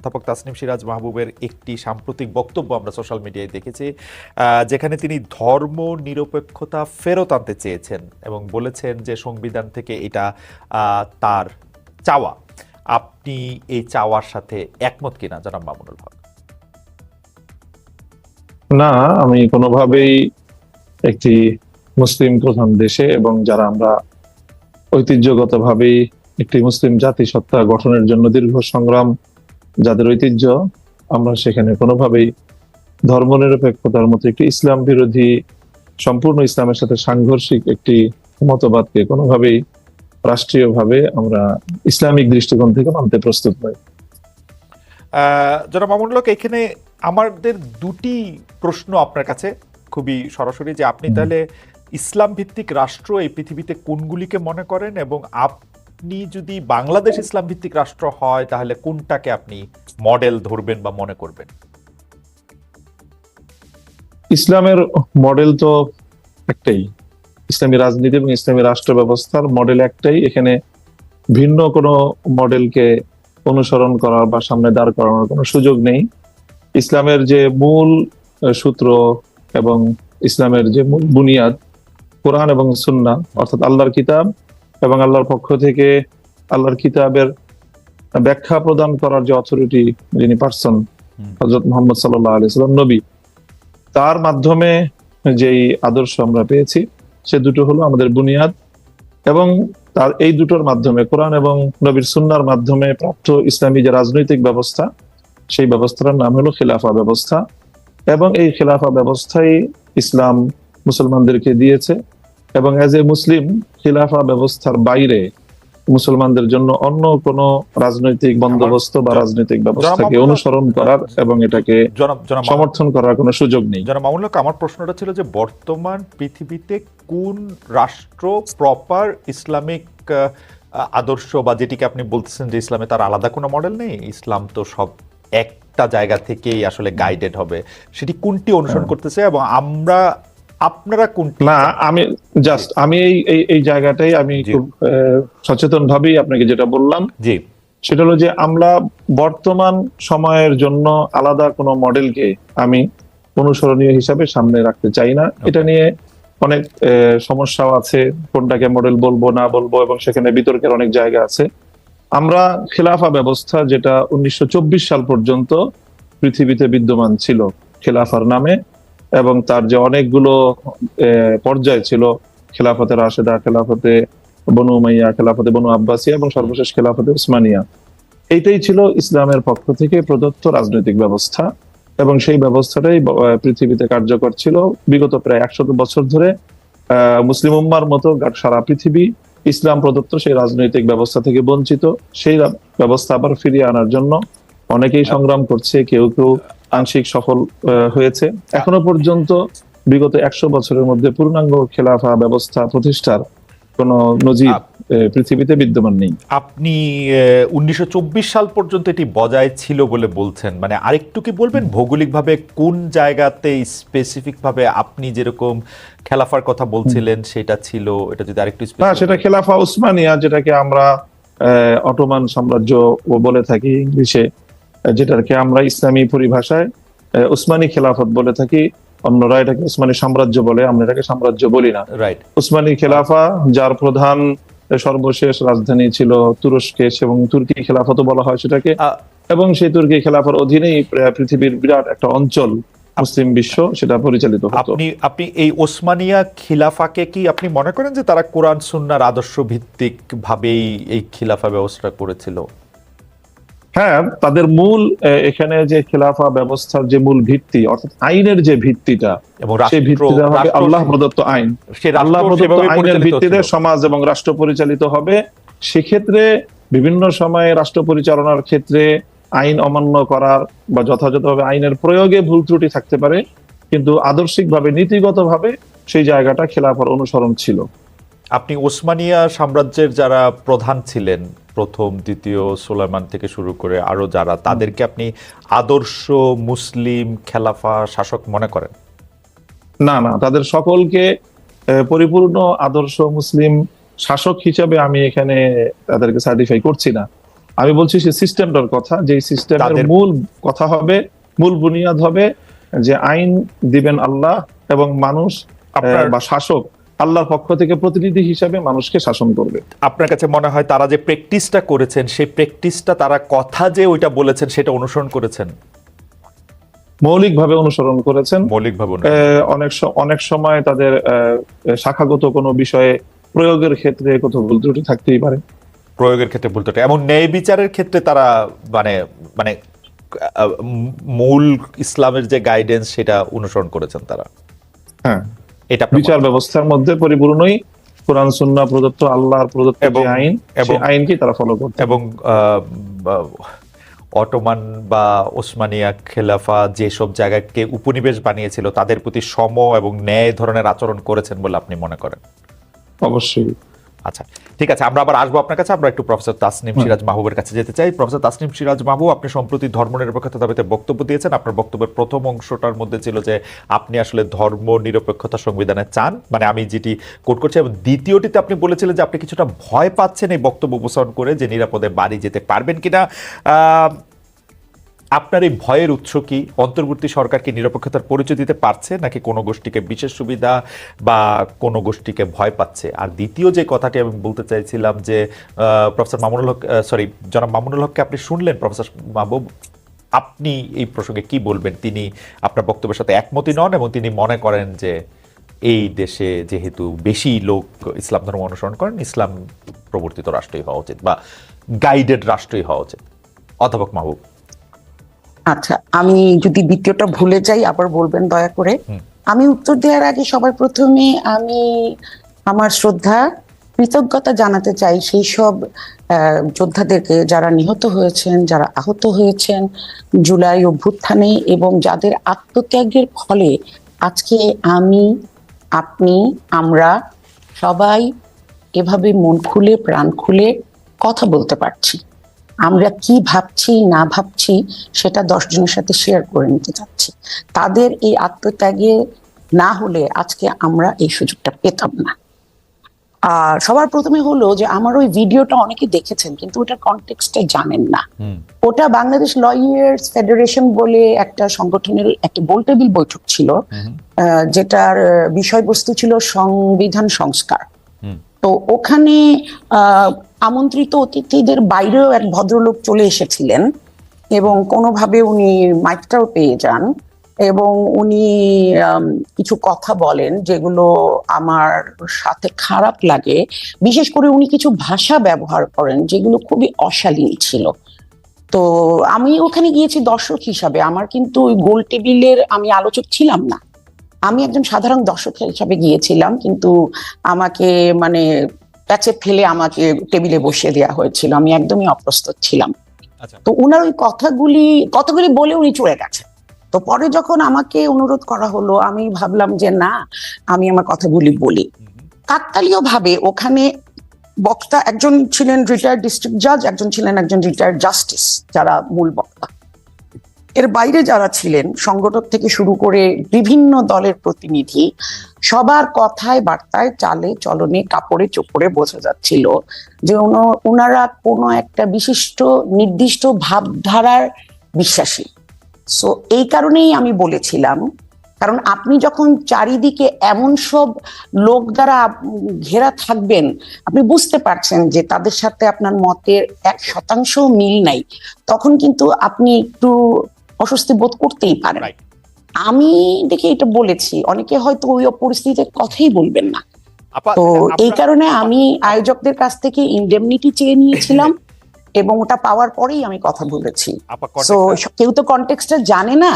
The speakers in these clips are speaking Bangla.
অধ্যাপক তাসনিম সিরাজ মাহবুবের একটি সাম্প্রতিক বক্তব্য আমরা সোশ্যাল মিডিয়ায় দেখেছি যেখানে তিনি ধর্ম নিরপেক্ষতা ফেরত আনতে চেয়েছেন এবং বলেছেন যে সংবিধান থেকে এটা তার চাওয়া। আপনি এই চাওয়ার সাথে একমত কিনা, জনাব মামুনুল হক? না, আমি কোনোভাবেই একটি মুসলিম প্রধান দেশে এবং যারা আমরা ঐতিহ্যগতভাবেই একটি মুসলিম জাতিসত্তা গঠনের জন্য দীর্ঘ সংগ্রাম যাদের ঐতিহ্য আমরা সেখানে কোনোভাবেই ধর্মনিরপেক্ষতার মতো একটি ইসলাম বিরোধী সম্পূর্ণ ইসলামের সাথে সাংঘর্ষিক একটি মতবাদকে কোনোভাবেই রাষ্ট্রীয়ভাবে আমরা ইসলামিক দৃষ্টিকোণ থেকে মানতে প্রস্তুত নই। আহ, জনাব মামুনুল এখানে আমাদের দুটি প্রশ্ন আপনার কাছে খুবই সরাসরি যে আপনি তাহলে ইসলাম ভিত্তিক রাষ্ট্র এই পৃথিবীতে কোনগুলিকে মনে করেন এবং আপনি যদি বাংলাদেশ ইসলাম ভিত্তিক রাষ্ট্র হয়, তাহলে কোনটাকে আপনি মডেল ধরবেন বা মনে করবেন? ইসলামের মডেল তো একটাই। ইসলামী রাজনীতি এবং ইসলামী রাষ্ট্র ব্যবস্থার মডেল একটাই। এখানে ভিন্ন কোনো মডেলকে অনুসরণ করার বা সামনে দাঁড় করানোর কোনো সুযোগ নেই। ইসলামের যে মূল সূত্র এবং ইসলামের যে বুনিয়াদ, কোরআন এবং সুন্না অর্থাৎ আল্লাহর কিতাব এবং আল্লাহর পক্ষ থেকে আল্লাহর কিতাবের ব্যাখ্যা প্রদান করার যে অথরিটি যিনি পার্সন। হজরত মোহাম্মদ সাল্লাহ আলিয়াল্লাম নবী তার মাধ্যমে যেই আদর্শ আমরা পেয়েছি সে দুটো হলো আমাদের বুনিয়াদ এবং তার এই দুটোর মাধ্যমে কোরআন এবং নবীর সুন্নার মাধ্যমে প্রাপ্ত ইসলামী যে রাজনৈতিক ব্যবস্থা সেই ব্যবস্থার নাম হলো খিলাফা ব্যবস্থা এবং এই খিলাফা ব্যবস্থাই ইসলাম মুসলমানদেরকে দিয়েছে এবং এজ এ মুসলিম খিলাফা ব্যবস্থার বাইরে মুসলমানদের জন্য অন্য কোনো রাজনৈতিক বন্দোবস্ত বা রাজনৈতিক ব্যবস্থাকে অনুসরণ করার এবং এটাকে সমর্থন করার কোনো সুযোগ নেই। জনাব মামুনুল আমার প্রশ্নটা ছিল যে বর্তমান পৃথিবীতে কোন রাষ্ট্র প্রপার ইসলামিক আদর্শ বা যেটিকে আপনি বলতেছেন যে ইসলামে তার আলাদা কোনো মডেল নেই? ইসলাম তো সব একটা জায়গা থেকেই আসলে গাইডেড হবে। সেটি কোনটি অনুসরণ করতেছে এবং আমরা আপনারা কোনটি না আমি জাস্ট আমি এই এই এই জায়গাটাই আমি খুব সচেতন ভাবেই আপনাকে যেটা বললাম। জি। সেটা হলো যে আমরা বর্তমান সময়ের জন্য আলাদা কোনো মডেলকে আমি অনুসরণীয় হিসাবে সামনে রাখতে চাই না। এটা নিয়ে অনেক আহ, সমস্যাও আছে কোনটাকে মডেল বলব না বলব এবং সেখানে বিতর্কের অনেক জায়গা আছে। আমরা খেলাফা ব্যবস্থা যেটা উনিশশো চব্বিশ সাল পর্যন্ত পৃথিবীতে বিদ্যমান ছিল খেলাফার নামে এবং তার যে অনেকগুলো পর্যায় ছিল, খেলাফতে রাশেদা, খেলাফতে বনু উমাইয়া, খেলাফতে বনু আব্বাসিয়া এবং সর্বশেষ খেলাফতে উসমানিয়া। এইটাই ছিল ইসলামের পক্ষ থেকে প্রদত্ত রাজনৈতিক ব্যবস্থা এবং সেই ব্যবস্থাটাই পৃথিবীতে কার্যকর ছিল বিগত প্রায় একশত বছর ধরে। মুসলিম উম্মার মতো সারা পৃথিবী ইসলাম প্রদত্ত সেই রাজনৈতিক ব্যবস্থা থেকে বঞ্চিত। সেই ব্যবস্থা আবার ফিরিয়ে আনার জন্য অনেকেই সংগ্রাম করছে, কেউ কেউ আংশিক সফল হয়েছে। এখনও পর্যন্ত বিগত একশো বছরের মধ্যে পূর্ণাঙ্গ খেলাফা ব্যবস্থা প্রতিষ্ঠার কোন নজির পৃথিবীতে বিদ্যমান নেই। আপনি উনিশশো চব্বিশ সাল পর্যন্ত এটি বজায় ছিল বলে বলছেন। মানে আরেকটু কি বলবেন? ভৌগোলিকভাবে কোন জায়গাতে স্পেসিফিক ভাবে আপনি যেরকম খেলাফার কথা বলছিলেন সেটা ছিল? এটা যদি আরেকটু না সেটা খেলাফা উসমানিয়া যেটাকে আমরা অটোমান সাম্রাজ্য বলে থাকি ইংলিশে। যেটাকে আমরা ইসলামী পরিভাষায় উসমানী খেলাফত বলে থাকি। অন্যরা এটাকে উসমানী সাম্রাজ্য বলে আমরা এটাকে সাম্রাজ্য বলি না। রাইট উসমানী খেলাফা যার প্রধান সর্বশেষ রাজধানী ছিল তুরস্কে এবং তুর্কি খেলাফত বলা হয় সেটাকে। এবং সেই তুর্কি খেলাফার অধীনেই পৃথিবীর বিরাট একটা অঞ্চল মুসলিম বিশ্ব সেটা পরিচালিত হতো। আপনি আপনি এই ওসমানিয়া খিলাফাকে কি আপনি মনে করেন যে তারা কোরআন সুন্নার আদর্শ ভিত্তিক ভাবেই এই খিলাফা ব্যবস্থা করেছিল? হ্যাঁ তাদের মূল এখানে যে খেলাফা ব্যবস্থার যে মূল ভিত্তি অর্থাৎ আইনের যে ভিত্তিটা সেই ভিত্তিটা হবে আল্লাহ প্রদত্ত আইন। আল্লাহ প্রদত্ত আইনের ভিত্তিতে সমাজ এবং রাষ্ট্র পরিচালিত হবে। সেক্ষেত্রে বিভিন্ন সময়ে রাষ্ট্র পরিচালনার ক্ষেত্রে আইন অমান্য করার বা যথাযথভাবে আইনের প্রয়োগে ভুল ত্রুটি থাকতে পারে কিন্তু আদর্শিকভাবে নীতিগতভাবে সেই জায়গাটা খেলাফার অনুসরণ ছিল। আপনি ওসমানিয়া সাম্রাজ্যের যারা প্রধান ছিলেন প্রথম দ্বিতীয় সুলাইমান থেকে শুরু করে আরও যারা তাদেরকে আপনি আদর্শ মুসলিম খেলাফা শাসক মনে করেন? না না তাদের সকলকে পরিপূর্ণ আদর্শ মুসলিম শাসক হিসাবে আমি এখানে তাদেরকে সার্টিফাই করছি না। আমি বলছি সে সিস্টেমটার কথা যে সিস্টেমের মূল কথা হবে মূল বুনিয়াদ হবে যে আইন দিবেন আল্লাহ এবং মানুষ বা শাসক আল্লাহর পক্ষ থেকে প্রতিনিধি হিসাবে মানুষকে শাসন করবে। আপনার কাছে মনে হয় তারা যে প্র্যাকটিসটা করেছেন সেই প্র্যাকটিসটা তারা কথা যে ওইটা বলেছেন সেটা অনুসরণ করেছেন? মৌলিকভাবে অনুসরণ করেছেন। মৌলিকভাবে অনু- অনেক অনেক সময় তাদের শাখাগত কোনো বিষয়ে প্রয়োগের ক্ষেত্রে কোথাও ভুল ত্রুটি থাকতেই পারে। প্রয়োগের ক্ষেত্রে বলতে এবং ন্যায় বিচারের ক্ষেত্রে তারা মানে মানে মূল ইসলামের যে গাইডেন্স সেটা অনুসরণ করেছেন তারা। হ্যাঁ। এটা বিচার ব্যবস্থার মধ্যে পরিপূর্ণই কোরআন সুন্না প্রদত্ত আল্লাহর প্রদত্ত এবং- আইন এবং- আইনকে তারা ফলো করত এবং আহ, অটোমান বা ওসমানিয়া খেলাফা যেসব জায়গাকে উপনিবেশ বানিয়েছিল তাদের প্রতি সম এবং ন্যায় ধরনের আচরণ করেছেন বলে আপনি মনে করেন? অবশ্যই। আচ্ছা ঠিক আছে আমরা আবার আসব আপনার কাছে আমরা একটু প্রফেসর তাসনিম সিরাজ মাহবুবের কাছে যেতে চাই। প্রফেসর তাসনিম সিরাজ মাহবুব আপনি সম্প্রতি ধর্মনিরপেক্ষতা দাবিতে বক্তব্য দিয়েছেন। আপনার বক্তব্যের প্রথম অংশটার মধ্যে ছিল যে আপনি আসলে ধর্ম নিরপেক্ষতা সংবিধানে চান। মানে আমি যেটি কোট করছি এবং দ্বিতীয়টিতে আপনি বলেছিলেন যে আপনি কিছুটা ভয় পাচ্ছেন এই বক্তব্য উপস্থাপন করে যে নিরাপদে বাড়ি যেতে পারবেন কিনা। আহ, আপনার এই ভয়ের উৎস কি? অন্তর্বর্তী সরকার কি নিরপেক্ষতার পরিচয় দিতে পারছে? নাকি কোনো গোষ্ঠীকে বিশেষ সুবিধা বা কোনো গোষ্ঠীকে ভয় পাচ্ছে? আর দ্বিতীয় যে কথাটি আমি বলতে চাইছিলাম যে প্রফেসর মামুনুল হক সরি জনাব মামুনুল হককে আপনি শুনলেন, প্রফেসর মাহবুব? আপনি এই প্রসঙ্গে কি বলবেন? তিনি আপনার বক্তব্যের সাথে একমতি নন এবং তিনি মনে করেন যে, এই দেশে যেহেতু বেশি লোক ইসলাম ধর্ম অনুসরণ করেন, ইসলাম প্রবর্তিত রাষ্ট্রই হওয়া উচিত বা গাইডেড রাষ্ট্রই হওয়া উচিত। অধ্যাপক মাহবুব। আচ্ছা আমি যদি দ্বিতীয়টা ভুলে যাই আবার বলবেন দয়া করে। আমি উত্তর দেওয়ার আগে সবার প্রথমে আমি আমার শ্রদ্ধা কৃতজ্ঞতা জানাতে চাই সেই সব যোদ্ধাদেরকে যারা নিহত হয়েছেন যারা আহত হয়েছেন জুলাই অভ্যুত্থানে এবং যাদের আত্মত্যাগের ফলে আজকে আমি আপনি আমরা সবাই এভাবে মন খুলে প্রাণ খুলে কথা বলতে পারছি। আমরা কি ভাবছি না ভাবছি সেটা দশ জনের সাথে শেয়ার করে নিতে চাচ্ছি। তাদের এই আত্মত্যাগে না হলে আজকে আমরা এই সুযোগটা পেতাম না। আর সবার প্রথমে হলো যে আমার ওই ভিডিওটা অনেকে দেখেছেন কিন্তু ওটার কনটেক্সটে জানেন না। ওটা বাংলাদেশ লয়ার্স ফেডারেশন বলে একটা সংগঠনের একটা গোলটেবিল বৈঠক ছিল আহ, যেটার বিষয়বস্তু ছিল সংবিধান সংস্কার। তো ওখানে আমন্ত্রিত অতিথিদের বাইরেও এক ভদ্রলোক চলে এসেছিলেন এবং কোনোভাবে উনি মাইকটাও পেয়ে যান এবং উনি কিছু কথা বলেন যেগুলো আমার সাথে খারাপ লাগে। বিশেষ করে উনি কিছু ভাষা ব্যবহার করেন যেগুলো খুবই অশালীন ছিল। তো আমি ওখানে গিয়েছি দর্শক হিসাবে। আমার কিন্তু ওই গোল টেবিলের আমি আলোচক ছিলাম না। আমি একজন সাধারণ দর্শক হিসাবে গিয়েছিলাম কিন্তু আমাকে মানে প্যাচে ফেলে আমাকে টেবিলে বসিয়ে দেওয়া হয়েছিল। আমি একদমই অপ্রস্তুত ছিলাম। আচ্ছা। তো উনার ওই কথাগুলি কথাগুলি বলে উনি চলে গেছেন। তো পরে যখন আমাকে অনুরোধ করা হলো আমি ভাবলাম যে না আমি আমার কথাগুলি বলি। কাকতালীয় ভাবে ওখানে বক্তা একজন ছিলেন রিটায়ার্ড ডিস্ট্রিক্ট জাজ একজন ছিলেন একজন রিটায়ার্ড জাস্টিস যারা মূল বক্তা। এর বাইরে যারা ছিলেন সংগঠক থেকে শুরু করে বিভিন্ন দলের প্রতিনিধি, সবার কথায়, বার্তায়, চালে, চলনে, কাপড়ে, চোপড়ে বোঝা যাচ্ছিল যে ওনারা কোনো একটা বিশিষ্ট, নির্দিষ্ট ভাবধারার বিশ্বাসী। সো এই কারণেই আমি বলেছিলাম, কারণ আপনি যখন চারিদিকে এমন সব লোক দ্বারা ঘেরা থাকবেন, আপনি বুঝতে পারছেন যে তাদের সাথে আপনার মতের এক শতাংশ মিল নাই। তখন কিন্তু আপনি একটু অস্বস্তি বোধ করতেই পারেন আমি দেখে এটা বলেছি। অনেকে হয়তো ওই পরিস্থিতিতে কথাই বলবেন না। তো এই কারণে আমি আয়োজকদের কাছ থেকে ইন্ডেমনিটি চেয়ে নিয়েছিলাম এবং ওটা পাওয়ার পরেই আমি কথা বলেছি। তো কেউ তো কনটেক্সটটা জানে না।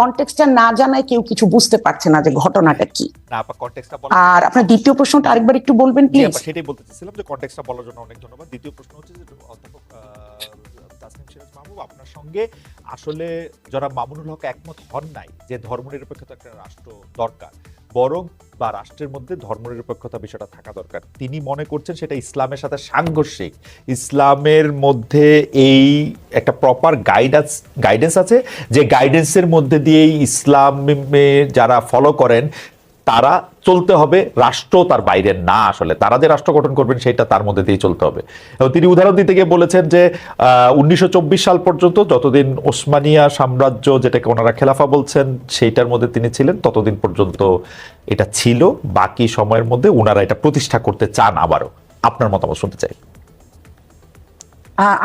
কনটেক্সটটা না জানায় কেউ কিছু বুঝতে পারছে না যে ঘটনাটা কি। আর আপনার দ্বিতীয় প্রশ্নটা আরেকবার একটু বলবেন প্লিজ সেটাই বলতে চাইছিলাম যে কনটেক্সটটা বলার জন্য অনেক ধন্যবাদ। দ্বিতীয় প্রশ্ন হচ্ছে যে অধ্যাপক তাসনিম সিরাজ মাহবুব আপনার সঙ্গে আসলে যারা মামুনুল হক একমত হন নাই যে ধর্মনিরপেক্ষতা একটা রাষ্ট্র দরকার, বরং বা রাষ্ট্রের মধ্যে ধর্মনিরপেক্ষতা বিষয়টা থাকা দরকার। তিনি মনে করছেন সেটা ইসলামের সাথে সাংঘর্ষিক। ইসলামের মধ্যে এই একটা প্রপার গাইডেন্স গাইডেন্স আছে যে গাইডেন্সের মধ্যে দিয়েই ইসলামে যারা ফলো করেন তারা চলতে হবে রাষ্ট্র তার বাইরে না আসলে। তারা যে রাষ্ট্র গঠন করবেন সেটা তার মধ্যে দিয়ে চলতে হবে। এবং তিনি উদাহরণ দিতে গিয়ে বলেছেন যে উনিশশো চব্বিশ সাল পর্যন্ত যতদিন ওসমানিয়া সাম্রাজ্য যেটাকে ওনারা খেলাফা বলছেন সেইটার মধ্যে তিনি ছিলেন। ততদিন পর্যন্ত এটা ছিল। বাকি সময়ের মধ্যে ওনারা এটা প্রতিষ্ঠা করতে চান আবারও। আপনার মতামত শুনতে চাই।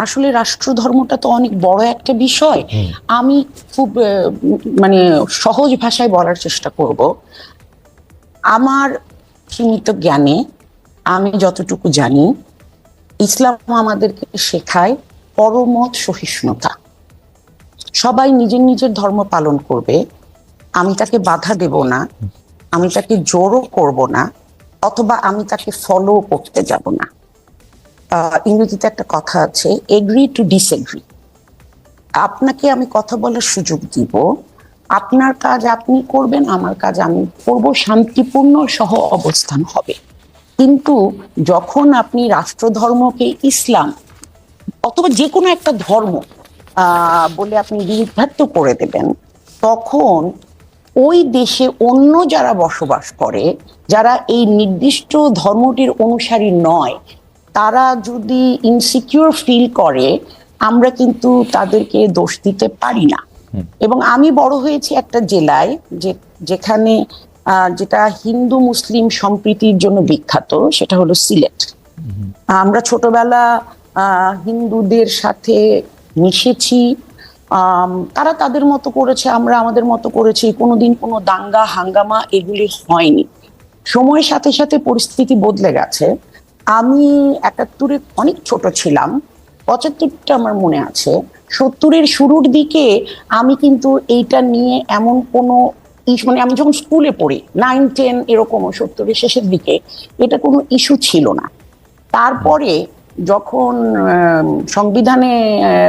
আসলে রাষ্ট্র ধর্মটা তো অনেক বড় একটা বিষয়। আমি খুব মানে সহজ ভাষায় বলার চেষ্টা করব। আমার সীমিত জ্ঞানে আমি যতটুকু জানি, ইসলাম আমাদেরকে শেখায় পরমত সহিষ্ণুতা। সবাই নিজের নিজের ধর্ম পালন করবে, আমি তাকে বাধা দেব না, আমি তাকে জোরও করব না, অথবা আমি তাকে ফলো করতে যাব না। ইংরেজিতে একটা কথা আছে এগ্রি টু ডিসএগ্রি আপনাকে আমি কথা বলার সুযোগ দিব আপনার কাজ আপনি করবেন, আমার কাজ আমি করব। শান্তিপূর্ণ সহ অবস্থান হবে। কিন্তু যখন আপনি রাষ্ট্রধর্মকে ইসলাম অথবা যে কোনো একটা ধর্ম বলে আপনি বিরুদ্ধার্থ করে দেবেন, তখন ওই দেশে অন্য যারা বসবাস করে, যারা এই নির্দিষ্ট ধর্মটির অনুসারী নয়, তারা যদি ইনসিকিউর ফিল করে, আমরা কিন্তু তাদেরকে দোষ দিতে পারি না। এবং আমি বড় হয়েছি একটা জেলায় যে যেখানে যেটা হিন্দু মুসলিম সম্প্রীতির জন্য বিখ্যাত সেটা হলো সিলেট। আমরা ছোটবেলা হিন্দুদের সাথে মিশেছি। তারা তাদের মতো করেছে আমরা আমাদের মতো করেছি। কোনোদিন কোনো দাঙ্গা হাঙ্গামা এগুলি হয়নি। সময়ের সাথে সাথে পরিস্থিতি বদলে গেছে। আমি একাত্তরে অনেক ছোট ছিলাম। পঁচাত্তরটা আমার মনে আছে। সত্তরের শুরুর দিকে আমি কিন্তু এইটা নিয়ে এমন কোনো মানে আমি যখন স্কুলে পড়ি নাইন টেন এরকম সত্তরের শেষের দিকে, এটা কোনো ইস্যু ছিল না। তারপরে যখন সংবিধানে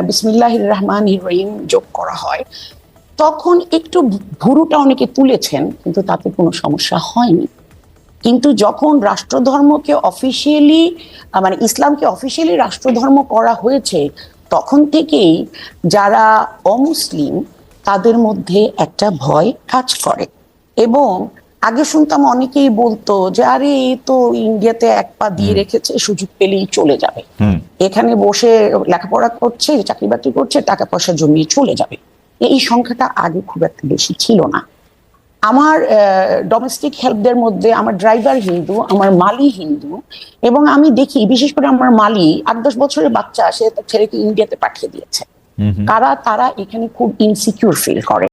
বিসমিল্লাহ রহমান রহিম যোগ করা হয়, তখন একটু ভুরুটা অনেকে তুলেছেন, কিন্তু তাতে কোনো সমস্যা হয়নি। কিন্তু যখন রাষ্ট্রধর্মকে অফিসিয়ালি মানে ইসলামকে অফিসিয়ালি রাষ্ট্রধর্ম করা হয়েছে তখন থেকেই যারা অমুসলিম তাদের মধ্যে একটা ভয় কাজ করে। এবং আগে শুনতাম অনেকেই বলতো যে আরে এ তো ইন্ডিয়াতে এক পা দিয়ে রেখেছে সুযোগ পেলেই চলে যাবে। এখানে বসে লেখাপড়া করছে চাকরি বাকরি করছে টাকা পয়সা জমিয়ে চলে যাবে। এই সংখ্যাটা আগে খুব একটা বেশি ছিল না। আমার ডোমেস্টিক হেল্পদের মধ্যে আমার ড্রাইভার হিন্দু আমার মালি হিন্দু এবং আমি দেখি বিশেষ করে আমার মালি আট দশ বছরের বাচ্চা সে তার ছেলেকে ইন্ডিয়াতে পাঠিয়ে দিয়েছে। কারা তারা এখানে খুব ইনসিকিউর ফিল করে